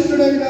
పరిశుద్ధుడైన